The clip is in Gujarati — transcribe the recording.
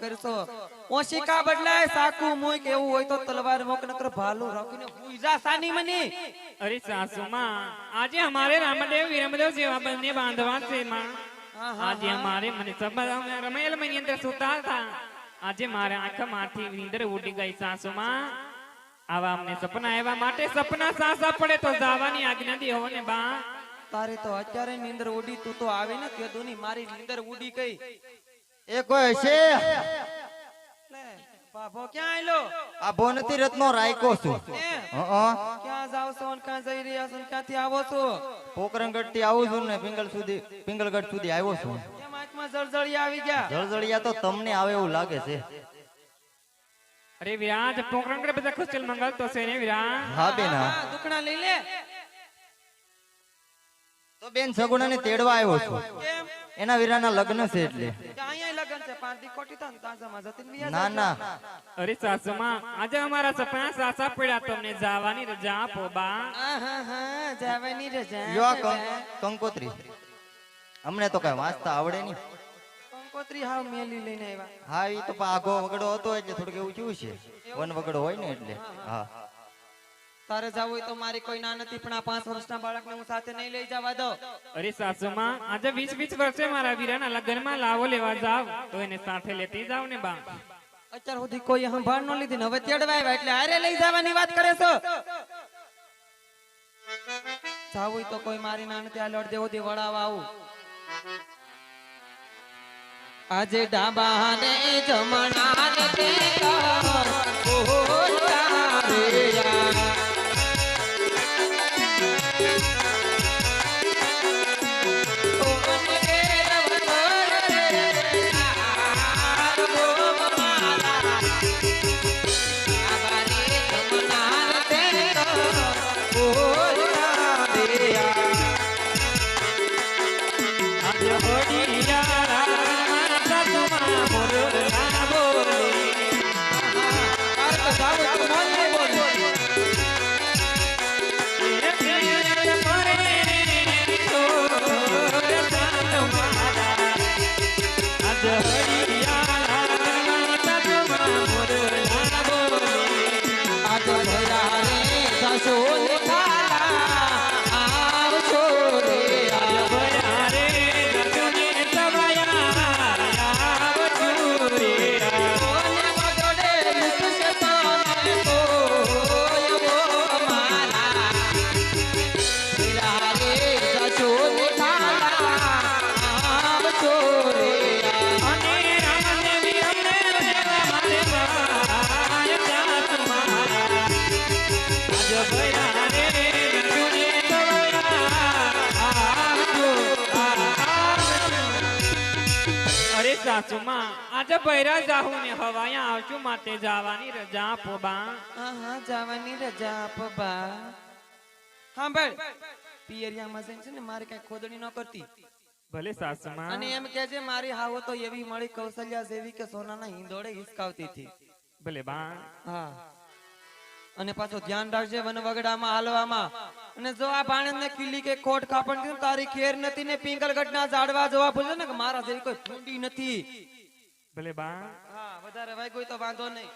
કરશો? ઓશિકા બદલાય સાકુ મોય કે એવું હોય તો તલવાર મોક નકર ભાલું રાખીને પૂજા સાની મને. અરે સાસુમાં આજે અમારે રામદેવ વીરમદેવ જેવા બંને બાંધવા છે માં હા, હા, આજે અમારે મને રમેલ મની અંદર સુતા હતા. આજે મારા આંખમાંથી નીંદર ઉડી ગઈ સાસુમાં. આવા અમને સપના આવ્યા માટે સપના સાસા પડે તો જવાની આજ્ઞા દેવો ને બા. તારે તો અત્યારે નીંદર ઉડી તું તો આવે ને કેદો ની મારી નીંદર ઉડી ગઈ. એ કોઈ હશે બાબો ક્યાં આયલો? આ ભોનતી રત્નો રાયકો છું. ક્યાં જાવ છો ક્યાં જઈ રહ્યા છો ક્યાંથી આવો છો? પોકરણગઢથી આવું છું ને પિંગલ સુધી પિંગલગઢ સુધી આવ્યો છું. કેમ આંખમાં જળજળિયા આવી ગયા? જળજળિયા તો તમને આવે એવું લાગે છે. અરે વિરાજ પોકરણ બધા ખુશલ મંગલ તો છે ને વિરાજ? હા બેન હા. લઈ લે. તો બેન સગુણાને તેડવા આવ્યો છું. એના વીરાના લગ્ન છે એટલે. કે અહીંયા લગન છે પાંચ કોટી થાય ને તાજામાં જતી ને વિયા ના ના. અરે સાસુમાં આજે અમારા સપના સાસા પડ્યા તમને જવાની રજા આપો બા. જવાની રજા યો કંકોત્રી. અમને તો કઈ વાંચતા આવડે નહીં. કંકોત્રી હાવ મેલી લઈને આવ્યા. હા ઈ તો આઘો વગડો હતો એટલે થોડુંક એવું થયું છે. વન વગડો હોય ને એટલે. હા. તારે જવું હોય તો મારી કોઈ ના નથી પણ આ પાંચ વર્ષના બાળકને હું સાથે નહીં લઈ જવા દો અરે સાસુમાં આજે વીસ વીસ વર્ષે મારા વીરાના લગ્નમાં લાવો લેવા જાવ તો એને સાથે લેતી જાવ ને બા. અત્યાર સુધી કોઈ સંભાળ ન લીધી હવે તેડવા આવ્યા એટલે આરે લઈ જવાની વાત કરે છો. જાવું હોય તો કોઈ મારી ના નથી આ લડ દેવો દે વળાવા આવું. આજે ડાબા ને જમણા ને સાસુમાં આજે બૈરા જાહુ ને હવાયા આવશું માટે જવાની રજા આપો બા. હા જવાની રજા પબા સાંભળ પિયરિયામાં જઈને છે ને મારે કઈ ખોદણી ન કરતી. ભલે સાસુમાં અને એમ કે છે મારી હાવો તો એવી મળી કૌશલ્યા જેવી કે સોનાના હિંદોળે હિસકાવતી હતી. ભલે બા. હા. અને પાછો ધ્યાન રાખજે વનવગડામાં હાલવામાં. અને જો આ ભાણેજને કિલ્લી કે કોટ કાપણ કીધું તારી ખેર નથી ને પિંગલગઢના ઝાડવા જોવા પૂછે ને કે મારા જેવી કોઈ ફૂંડી નથી? ભલે બા હા વધારે વાગ્યું હોય તો વાંધો નહીં.